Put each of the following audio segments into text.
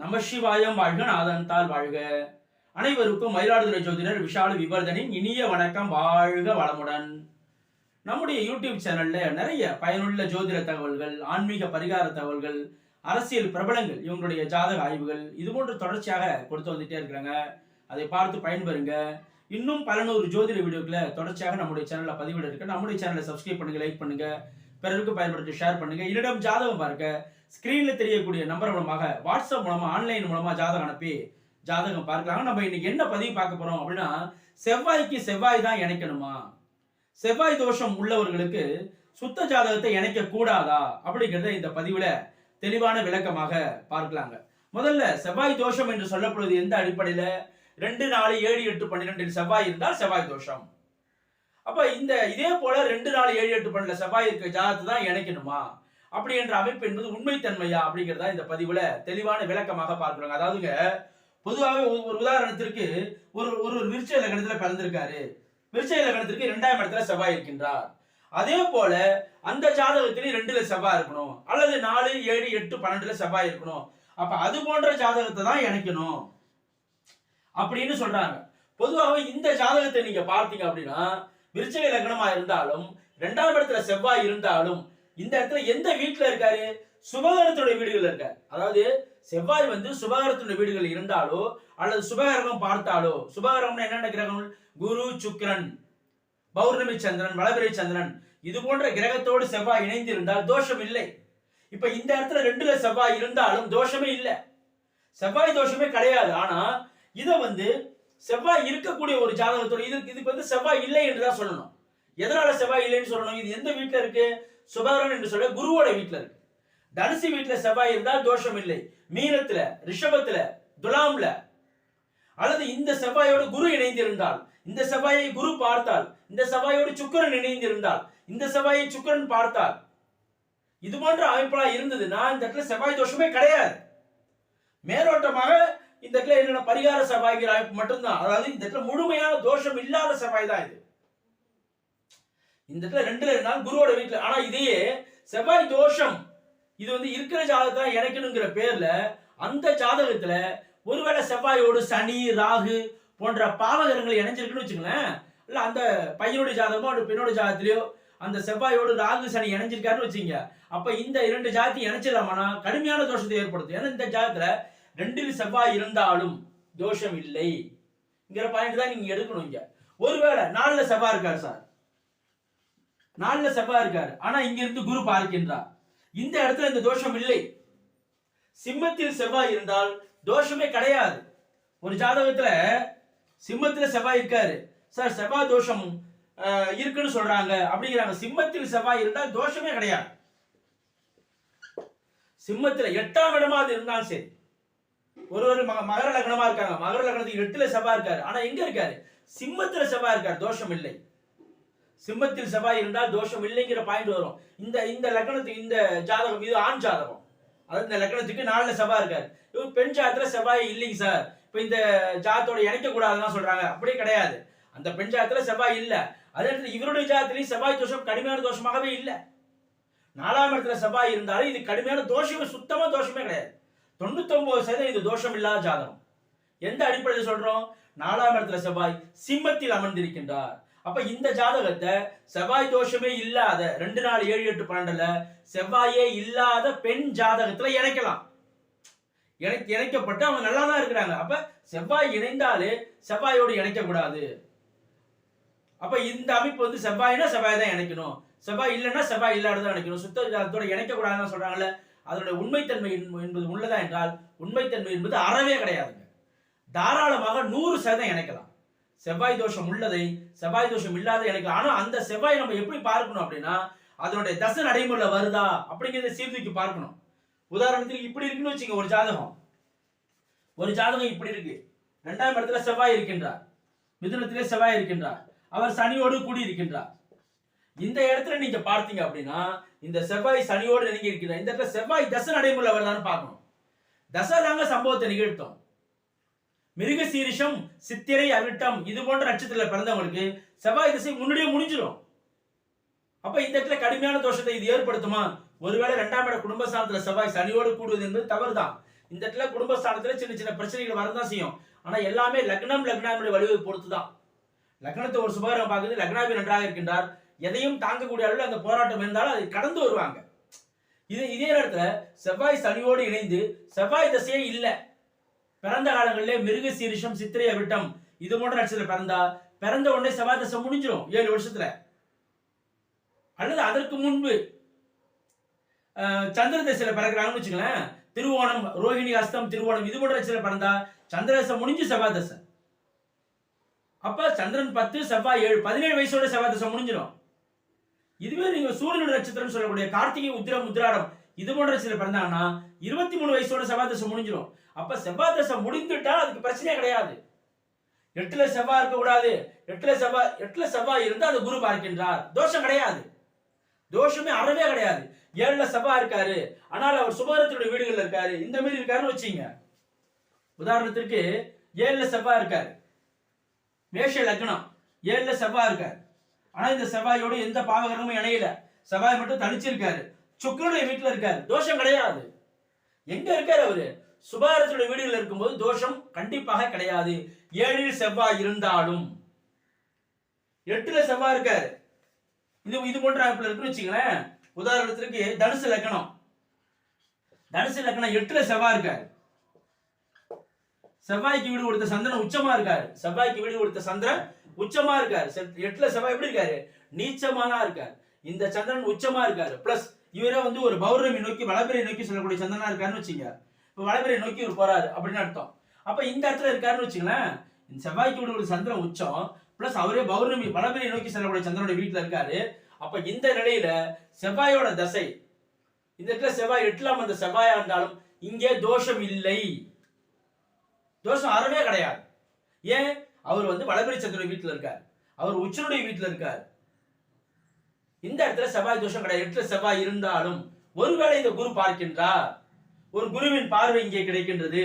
நமசிவாயம் வாழ்க நாதன்தால் வாழ்க. அனைவருக்கும் மயிலாடுதுறை ஜோதிடர் விஷால விவர்தனின் இனிய வணக்கம் வாழ்க வளமுடன். நம்முடைய யூடியூப் சேனல்ல நிறைய பயனுள்ள ஜோதிட தகவல்கள் ஆன்மீக பரிகார தகவல்கள் அரசியல் பிரபலங்கள் இவங்களுடைய ஜாதக ஆய்வுகள் இது போன்று தொடர்ச்சியாக கொடுத்து வந்துட்டே இருக்கிறாங்க. அதை பார்த்து பயன்பெறுங்க. இன்னும் பல நூறு ஜோதிட வீடியோக்களை தொடர்ச்சியாக நம்முடைய சேனலில் பதிவிட இருக்கு. நம்முடைய சேனலை சப்ஸ்கிரைப் பண்ணுங்க லைக் பண்ணுங்க பிறருக்கு பயன்படுத்தி ஷேர் பண்ணுங்க. என்னிடம் ஜாதகம் பார்க்க ஸ்கிரீன்ல தெரியக்கூடிய நம்பர் மூலமாக வாட்ஸ்அப் மூலமா ஆன்லைன் மூலமா ஜாதகம் அனுப்பி ஜாதகம் பார்க்கலாம்? நம்ம இன்னைக்கு என்ன பதிவு பார்க்க போறோம் அப்படின்னா செவ்வாய்க்கு செவ்வாய் தான் இணைக்கணுமா? செவ்வாய் தோஷம் உள்ளவர்களுக்கு சுத்த ஜாதகத்தை இணைக்க கூடாதா? அப்படிங்கிறத இந்த பதிவுல தெளிவான விளக்கமாக பார்க்கலாங்க. முதல்ல செவ்வாய் தோஷம் என்று சொல்லப்படுவது எந்த அடிப்படையில? ரெண்டு நாலு ஏழு எட்டு பன்னிரெண்டில் செவ்வாய் இருந்தால் செவ்வாய் தோஷம். அப்ப இந்த இதே போல ரெண்டு நாலு ஏழு எட்டு பன்னெண்டுல செவ்வாய் இருக்க ஜாதகத்தை தான் இணைக்கணுமா? அப்படி என்ற அமைப்பு என்பது உண்மைத்தன்மையா அப்படிங்கிறதா இந்த பதிவுல தெளிவான விளக்கமாக பார்க்கிறோங்க. அதாவதுங்க பொதுவாகவே ஒரு உதாரணத்திற்கு ஒரு ஒரு விருச்ச இலக்கணத்துல பிறந்திருக்காரு. விருச்ச இலக்கணத்திற்கு இரண்டாம் இடத்துல செவ்வாய் இருக்கின்றார். அதே போல அந்த ஜாதகத்திலையும் ரெண்டுல செவ்வாய் இருக்கணும். அல்லது நாலு ஏழு எட்டு பன்னெண்டுல செவ்வாய் இருக்கணும். அப்ப அது போன்ற ஜாதகத்தை தான் இணைக்கணும் அப்படின்னு சொல்றாங்க. பொதுவாகவே இந்த ஜாதகத்தை நீங்க பார்த்தீங்க அப்படின்னா விருச்சக லக்னமா இருந்தாலும் ரெண்டாம் இடத்துல செவ்வாய் இருந்தாலும் இந்த இடத்துல எந்த வீட்டில் இருக்காரு? சுபகரத்துடைய வீடுகள் இருக்காரு. அதாவது செவ்வாய் வந்து சுபகரத்துடைய வீடுகள் இருந்தாலோ அல்லது சுபகரகம் பார்த்தாலோ சுபகரகம்னா என்னென்ன கிரகம் குரு சுக்கிரன் பௌர்ணமி சந்திரன் வளபிரை சந்திரன். இது போன்ற கிரகத்தோடு செவ்வாய் இணைந்து இருந்தால் தோஷம் இல்லை. இப்ப இந்த இடத்துல ரெண்டுல செவ்வாய் இருந்தாலும் தோஷமே இல்லை. செவ்வாய் தோஷமே கிடையாது. ஆனா இதை வந்து செவ்வாய் இருக்கக்கூடிய ஒரு ஜாதகத்தோட இது இதுக்கு வந்து செவ்வாய் இல்லை என்று தான் சொல்லணும். எதனால செவ்வாய் இல்லைன்னு சொல்லணும்? இது எந்த வீட்டில் இருக்கு? சுபகரன் என்று சொல்ல குருவோட வீட்டுல இருக்கு. தனுசு வீட்டுல செவ்வாய் இருந்தால் தோஷம் இல்லை. மீனத்துல ரிஷபத்துல துலாம்ல. அல்லது இந்த செவ்வாயோடு குரு இணைந்திருந்தால் இந்த செவ்வாயை குரு பார்த்தால் இந்த செவ்வாயோடு சுக்கிரன் இணைந்திருந்தால் இந்த செவ்வாயை சுக்கரன் பார்த்தால் இது போன்ற இருந்தது. இருந்ததுன்னா இந்த இடத்துல செவ்வாய் தோஷமே கிடையாது. மேலோட்டமாக இந்த இடத்துல என்னென்ன பரிகார செவ்வாய்ங்கிற அமைப்பு மட்டும்தான். அதாவது இந்த இடத்துல முழுமையான தோஷம் இல்லாத செவ்வாய் தான் இது. இந்த இடத்துல ரெண்டுல இருந்தாலும் குருவோட வீட்டுல. ஆனா இதையே செவ்வாய் தோஷம். இது வந்து இருக்கிற ஜாதகத்தை இணைக்கணுங்கிற பேர்ல அந்த ஜாதகத்துல ஒருவேளை செவ்வாயோடு சனி ராகு போன்ற பாவகரங்கள் இணைஞ்சிருக்குன்னு வச்சுங்களேன் இல்ல அந்த பையனுடைய ஜாதகமோ அந்த பெண்ணோட ஜாதகத்திலயோ அந்த செவ்வாயோடு ராகு சனி இணைஞ்சிருக்காருன்னு வச்சுங்க அப்ப இந்த இரண்டு ஜாதி இணைச்சிடலாமானா கடுமையான தோஷத்தை ஏற்படுத்தும். ஏன்னா இந்த ஜாதகத்துல ரெண்டில் செவ்வாய் இருந்தாலும் தோஷம் இல்லைங்கிற பாயிண்ட் தான் நீங்க எடுக்கணும் இங்க. ஒருவேளை நாலுல செவ்வாய் இருக்காரு சார். நாலுல செவ்வாய் இருக்காரு. ஆனா இங்க இருந்து குரு பார்க்கின்றார். இந்த இடத்துல இந்த தோஷம் இல்லை. சிம்மத்தில் செவ்வாய் இருந்தால் தோஷமே கிடையாது. ஒரு ஜாதகத்துல சிம்மத்துல செவ்வாய் இருக்காரு. சார் செவ்வாய் தோஷம் இருக்குன்னு சொல்றாங்க. அப்படிங்கிறாங்க. சிம்மத்தில் செவ்வாய் இருந்தால் தோஷமே கிடையாது. சிம்மத்துல எட்டாம் இடமா அது இருந்தாலும் சரி. ஒரு ஒரு மக- மகர லக்னமா இருக்காங்க. மகர லக்னத்துக்கு எட்டுல செவ்வாய் இருக்காரு. ஆனா எங்க இருக்காரு? சிம்மத்துல செவ்வாய் இருக்காரு. தோஷம் இல்லை. சிம்மத்தில் செவ்வாய் இருந்தால் தோஷம் இல்லைங்கிற பாயிண்ட் வரும். இந்த இந்த லக்னத்துக்கு இந்த ஜாதகம் இது ஆண் ஜாதகம். அதாவது இந்த லக்னத்துக்கு நாலுல செவ்வாய் இருக்காரு. இவர் பெண் ஜாதத்துல செவ்வாய் இல்லைங்க சார் இப்போ இந்த ஜாதத்தோட இணைக்க கூடாதுன்னு சொல்றாங்க. அப்படியே கிடையாது. அந்த பெண் ஜாதத்துல செவ்வாய் இல்லை. அதே நேரத்துல இவருடைய ஜாதத்திலையும் செவ்வாய் தோஷம் கடுமையான தோஷமாகவே இல்லை. நாலாம் இடத்துல செவ்வாய் இருந்தாலும் இது கடுமையான தோஷமே சுத்தமா தோஷமே கிடையாது. தொண்ணூத்தொன்பது சதவீதம் இது தோஷம் இல்லாத ஜாதகம். எந்த அடிப்படையில் சொல்றோம்? நாலாம் இடத்துல செவ்வாய் சிம்மத்தில் அமர்ந்திருக்கின்றார். அப்ப இந்த ஜாதகத்தை செவ்வாய் தோஷமே இல்லாத ரெண்டு நாள் ஏழு எட்டு பன்னெண்டுல செவ்வாயே இல்லாத பெண் ஜாதகத்துல இணைக்கலாம். இணை- இணைக்கப்பட்டு அவங்க நல்லா தான் இருக்கிறாங்க. அப்ப செவ்வாய் இணைந்தாலே செவ்வாயோடு இணைக்க கூடாது அப்ப இந்த அமைப்பு வந்து செவ்வாய்னா செவ்வாய் தான் இணைக்கணும். செவ்வாய் இல்லைன்னா செவ்வாய் இல்லாததான் இணைக்கணும். சுத்த ஜாதத்தோட இணைக்க கூடாதுன்னு சொல்றாங்கல்ல அதனுடைய உண்மைத்தன்மை என்பது உள்ளதா என்றால் உண்மைத்தன்மை என்பது அறவே கிடையாதுங்க. தாராளமாக நூறு சதம் இணைக்கலாம். செவ்வாய் தோஷம் உள்ளதை செவ்வாய் தோஷம் இல்லாத எனக்கு ஆனா அந்த செவ்வாய் நம்ம எப்படி பார்க்கணும் அப்படின்னா அதனுடைய தசை நடைமுறையில வருதா அப்படிங்கிறத சீர்தூக்கி பார்க்கணும். உதாரணத்துக்கு இப்படி இருக்குன்னு வச்சுங்க ஒரு ஜாதகம். ஒரு ஜாதகம் இப்படி இருக்கு. ரெண்டாம் இடத்துல செவ்வாய் இருக்கின்றார். மிதுனத்திலே செவ்வாய் இருக்கின்றார். அவர் சனியோடு கூடி இருக்கின்றார். இந்த இடத்துல நீங்க பார்த்தீங்க அப்படின்னா இந்த செவ்வாய் சனியோடு நெருங்கி இருக்கிறார் இந்த இடத்துல செவ்வாய் தசை நடைமுறையில் வருதான்னு பார்க்கணும். தசை தாங்க சம்பவத்தை நிகழ்த்தோம். மிருக சீரிஷம் சித்திரை அவிட்டம் இது போன்ற நட்சத்திரத்தில் பிறந்தவங்களுக்கு செவ்வாய் திசை முன்னாடியே முடிஞ்சிடும் அப்ப இந்த இடத்துல கடுமையான தோஷத்தை இது ஏற்படுத்துமா? ஒருவேளை இரண்டாம் இட குடும்பஸ்தானத்துல செவ்வாய் சனியோடு கூடுவது என்பது தவறுதான். இந்த இடத்துல குடும்பஸ்தானத்துல சின்ன சின்ன பிரச்சனைகள் வரதான் செய்யும். ஆனா எல்லாமே லக்னம் லக்னாவினுடைய வலுவை பொறுத்து தான் லக்னத்தை ஒரு சுபகரம் பார்க்குது லக்னாபி நன்றாக இருக்கின்றார். எதையும் தாங்கக்கூடிய அளவில் அந்த போராட்டம் இருந்தாலும் அதை கடந்து வருவாங்க. இது இதே நேரத்துல செவ்வாய் சனியோடு இணைந்து செவ்வாய் தசையே இல்லை. பிறந்த காலங்களிலே மிருக சீரிஷம் சித்திரை விட்டம் இது போன்ற நட்சத்திரம் பிறந்தா பிறந்த உடனே செவ்வாய் தசை முடிஞ்சிடும் ஏழு வருஷத்துல. அல்லது அதற்கு முன்பு சந்திர தசையில பிறக்கிறாங்கன்னு வச்சுங்களேன் திருவோணம் ரோஹிணி அஸ்தம் திருவோணம் இது போன்ற நட்சத்திரம் பிறந்தா சந்திர முடிஞ்சு செவ்வாய் தசை. அப்ப சந்திரன் பத்து செவ்வாய் ஏழு பதினேழு வயசோட செவ்வாய் தசை முடிஞ்சிடும் இதுவே நீங்க சூரியனுடைய நட்சத்திரம் சொல்லக்கூடிய கார்த்திகை உத்திரம் உத்திராடம் இது போன்ற சில பிறந்தாங்கன்னா இருபத்தி மூணு வயசோட செவ்வாய் தசை முடிஞ்சிடும் அப்ப செவ்வாய் தசை முடிந்துட்டா அதுக்கு பிரச்சனையே கிடையாது. எட்டுல செவ்வாய் இருக்க கூடாது எட்டுல செவ்வாய் எட்டுல செவ்வாய் இருந்தால் அது குரு பார்க்கின்றார். தோஷம் கிடையாது. தோஷமே அறவே கிடையாது. ஏழுல செவ்வாய் இருக்காரு. ஆனால் அவர் சுபகரத்தினுடைய வீடுகள்ல இருக்காரு. இந்த மாதிரி இருக்காருன்னு வச்சுங்க. உதாரணத்திற்கு ஏழுல செவ்வாய் இருக்காரு. மேஷ லக்னம் ஏழுல செவ்வாய் இருக்காரு. ஆனா இந்த செவ்வாயோட எந்த பாவகரமும் இணையல. செவ்வாய் மட்டும் தனிச்சிருக்காரு. சுக்கரனுடைய வீட்டில் இருக்காரு. தோஷம் கிடையாது. எங்க இருக்காரு அவரு? சுபாரத்துடைய வீடுகள் இருக்கும்போது தோஷம் கண்டிப்பாக கிடையாது. ஏழில் செவ்வாய் இருந்தாலும். எட்டுல செவ்வாய் இருக்காரு. இது இது போன்ற அமைப்புல இருக்குன்னு வச்சுங்களேன் உதாரணத்திற்கு தனுசு லக்கணம். தனுசு லக்னம் எட்டுல செவ்வாய் இருக்காரு. செவ்வாய்க்கு வீடு கொடுத்த சந்திரன் உச்சமா இருக்காரு. செவ்வாய்க்கு வீடு கொடுத்த சந்திரன் உச்சமா இருக்காரு. செ- எட்டுல செவ்வாய் எப்படி இருக்காரு? நீச்சமானா இருக்காரு. இந்த சந்திரன் உச்சமா இருக்காரு. பிளஸ் இவரே வந்து ஒரு பௌர்ணமி நோக்கி வளபிரை நோக்கி சொல்லக்கூடிய சந்திரனா இருக்காருன்னு வச்சுங்க. இப்போ வளபிரை நோக்கி இவர் போறாரு அப்படின்னு அர்த்தம். அப்ப இந்த இடத்துல இருக்காருன்னு வச்சுங்களேன் செவ்வாய்க்கு வீடு கொடுத்த சந்திரன் உச்சம் பிளஸ் அவரே பௌர்ணமி வளபிரை நோக்கி செல்லக்கூடிய சந்திரனுடைய வீட்டுல இருக்காரு. அப்ப இந்த நிலையில செவ்வாயோட தசை இந்த இடத்துல செவ்வாய் எட்டலாம் அந்த செவ்வாயா இருந்தாலும் இங்கே தோஷம் இல்லை. தோஷம் அறவே கிடையாது. ஏன்? அவர் வந்து வளபிரி சந்திரன் வீட்டுல இருக்கார். அவர் உச்சனுடைய வீட்டுல இருக்கார். இந்த இடத்துல செவ்வாய் தோஷம் கிடையாது. எட்டு செவ்வாய் இருந்தாலும் ஒருவேளை இந்த குரு பார்க்கின்றார். ஒரு குருவின் பார்வை இங்கே கிடைக்கின்றது.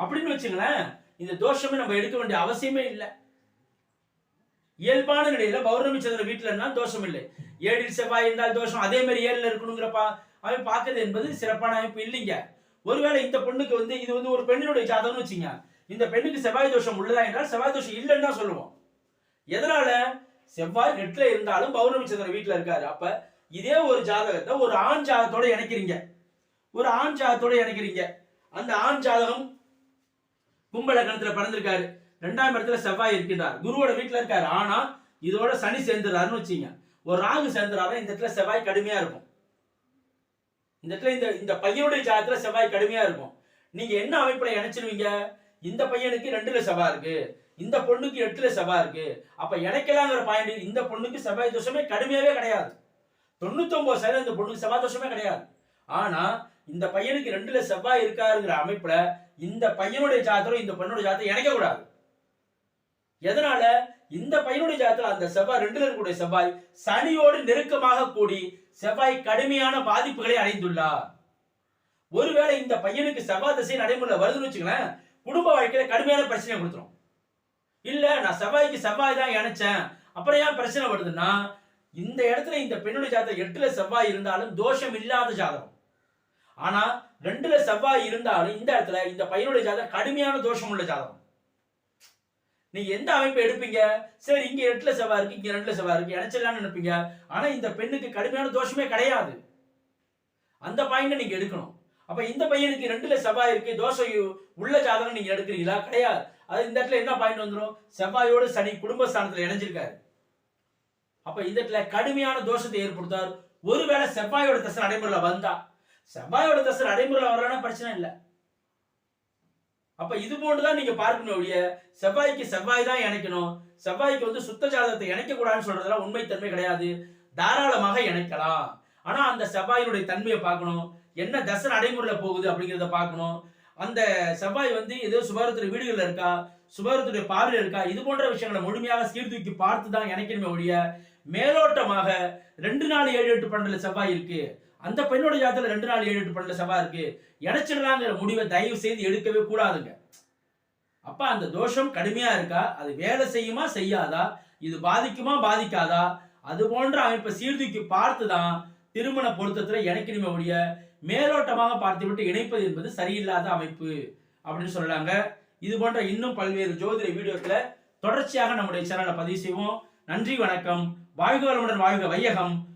அப்படின்னு வச்சுங்களேன் இந்த தோஷமே நம்ம எடுக்க வேண்டிய அவசியமே இல்லை. இயல்பான நிலையில பௌர்ணமி சந்திர வீட்டில் இருந்தால் தோஷம் இல்லை. ஏழில் செவ்வாய் இருந்தால் தோஷம். அதே மாதிரி ஏழில் இருக்கணுங்கிற பா பார்க்கறது என்பது சிறப்பான அமைப்பு இல்லைங்க. ஒருவேளை இந்த பொண்ணுக்கு வந்து இது வந்து ஒரு பெண்ணினுடைய ஜாதகம்னு வச்சுங்க இந்த பெண்ணுக்கு செவ்வாய் தோஷம் உள்ளதா என்றால் செவ்வாய் தோஷம் இல்லைன்னு தான் சொல்லுவோம். எதனால? செவ்வாய் நெட்ல இருந்தாலும் பௌர்ணமி சந்திரன் வீட்டுல இருக்காரு. அப்ப இதே ஒரு ஜாதகத்தை ஒரு ஆண் ஜாதகத்தோட இணைக்கிறீங்க. ஒரு ஆண் ஜாதகத்தோட இணைக்கிறீங்க. அந்த ஆண் ஜாதகம் கும்பலகணத்துல பிறந்திருக்காரு. ரெண்டாம் இடத்துல செவ்வாய் இருக்கின்றார். குருவோட வீட்டுல இருக்காரு. ஆனா இதோட சனி சேர்ந்துறாருன்னு வச்சுங்க ஒரு ராகு சேர்ந்துறாரு இந்த இடத்துல செவ்வாய் கடுமையா இருக்கும். இந்த இடத்துல இந்த இந்த பையனுடைய ஜாதகத்துல செவ்வாய் கடுமையா இருக்கும். நீங்க என்ன அமைப்புல இணைச்சிருவீங்க? இந்த பையனுக்கு ரெண்டுல செவ்வாய் இருக்கு. இந்த பொண்ணுக்கு எட்டுல செவ்வாய் இருக்கு. அப்ப இணைக்கலாங்கிற பாயிண்ட் இந்த பொண்ணுக்கு செவ்வாய் தோஷமே கடுமையாவே கிடையாது. தொண்ணூத்தொன்பது சதவீதம் இந்த பொண்ணுக்கு செவ்வாய் தோஷமே கிடையாது. ஆனா இந்த பையனுக்கு ரெண்டுல செவ்வாய் இருக்காருங்கிற அமைப்புல இந்த பையனுடைய ஜாதகம் இந்த பெண்ணுடைய ஜாதகம் இணைக்க கூடாது. எதனால? இந்த பையனுடைய ஜாதகத்துல அந்த செவ்வாய் ரெண்டுல இருக்கக்கூடிய செவ்வாய் சனியோடு நெருக்கமாக கூடி செவ்வாய் கடுமையான பாதிப்புகளை அடைந்துள்ளார். ஒருவேளை இந்த பையனுக்கு செவ்வாய் திசை நடைமுறையில் வருதுன்னு வச்சுங்களேன் குடும்ப வாழ்க்கையில கடுமையான பிரச்சனையை கொடுத்துரும். இல்ல நான் செவ்வாய்க்கு செவ்வாய் தான் இணைச்சேன். அப்புறம் ஏன் பிரச்சனை வருதுன்னா இந்த இடத்துல இந்த பெண்ணுடைய ஜாதகம் எட்டுல செவ்வாய் இருந்தாலும் தோஷம் இல்லாத ஜாதகம். ஆனா ரெண்டுல செவ்வாய் இருந்தாலும் இந்த இடத்துல இந்த பையனுடைய ஜாதகம் கடுமையான தோஷம் உள்ள ஜாதகம். நீங்க எந்த அமைப்பை எடுப்பீங்க? சரி இங்க எட்டுல செவ்வாய் இருக்கு இங்க ரெண்டுல செவ்வாய் இருக்கு இணைச்சிடலாம்னு நினைப்பீங்க. ஆனா இந்த பெண்ணுக்கு கடுமையான தோஷமே கிடையாது. அந்த பாயிண்ட நீங்க எடுக்கணும். அப்ப இந்த பையனுக்கு ரெண்டுல செவ்வாய் இருக்கு தோஷம் உள்ள ஜாதகம் நீங்க எடுக்கிறீங்களா? கிடையாது. அது இந்த இடத்துல என்ன பாயிண்ட் வந்துடும் செவ்வாயோடு சனி குடும்பஸ்தானத்தில் இணைஞ்சிருக்காரு. அப்ப இந்த இடத்துல கடுமையான தோஷத்தை ஏற்படுத்தார். ஒருவேளை செவ்வாயோட தசை நடைமுறையில் வந்தா செவ்வாயோட தசை நடைமுறையில் வரலன்னா பிரச்சனை இல்லை. அப்ப இது போன்றுதான் நீங்க பார்க்கணும் ஒழிய செவ்வாய்க்கு செவ்வாய் தான் இணைக்கணும். செவ்வாய்க்கு வந்து சுத்த ஜாதகத்தை இணைக்க கூடாதுன்னு சொல்றதெல்லாம் உண்மைத்தன்மை கிடையாது. தாராளமாக இணைக்கலாம். ஆனா அந்த செவ்வாயினுடைய தன்மையை பார்க்கணும். என்ன தசை நடைமுறையில போகுது அப்படிங்கிறத பார்க்கணும். அந்த செவ்வாய் வந்து ஏதோ சுபாரத்துடைய வீடுகளில் இருக்கா சுபாரத்துடைய பார்வையில் இருக்கா இது போன்ற விஷயங்களை முழுமையாக சீர்தூக்கி பார்த்து தான் இணைக்கணுமே ஒழிய மேலோட்டமாக ரெண்டு நாள் ஏழு எட்டு பன்னெண்டுல செவ்வாய் இருக்கு. அந்த பெண்ணோட ஜாதத்துல ரெண்டு நாள் ஏழு எட்டு பன்னெண்டுல செவ்வாய் இருக்கு. இணைச்சிடலாங்கிற முடிவை தயவு செய்து எடுக்கவே கூடாதுங்க. அப்ப அந்த தோஷம் கடுமையா இருக்கா அது வேலை செய்யுமா செய்யாதா இது பாதிக்குமா பாதிக்காதா அது போன்ற அமைப்பை சீர்தூக்கி பார்த்து தான் திருமண பொருத்தத்தில் இணைக்கணுமே ஒழிய மேலோட்டமாக பார்த்துவிட்டு இணைப்பது என்பது சரியில்லாத அமைப்பு அப்படின்னு சொல்லலாங்க இது போன்ற இன்னும் பல்வேறு ஜோதிட வீடியோக்களை தொடர்ச்சியாக நம்முடைய சேனலை பதிவு செய்வோம். நன்றி வணக்கம். வாழ்க வளமுடன் வாழ்க வையகம்.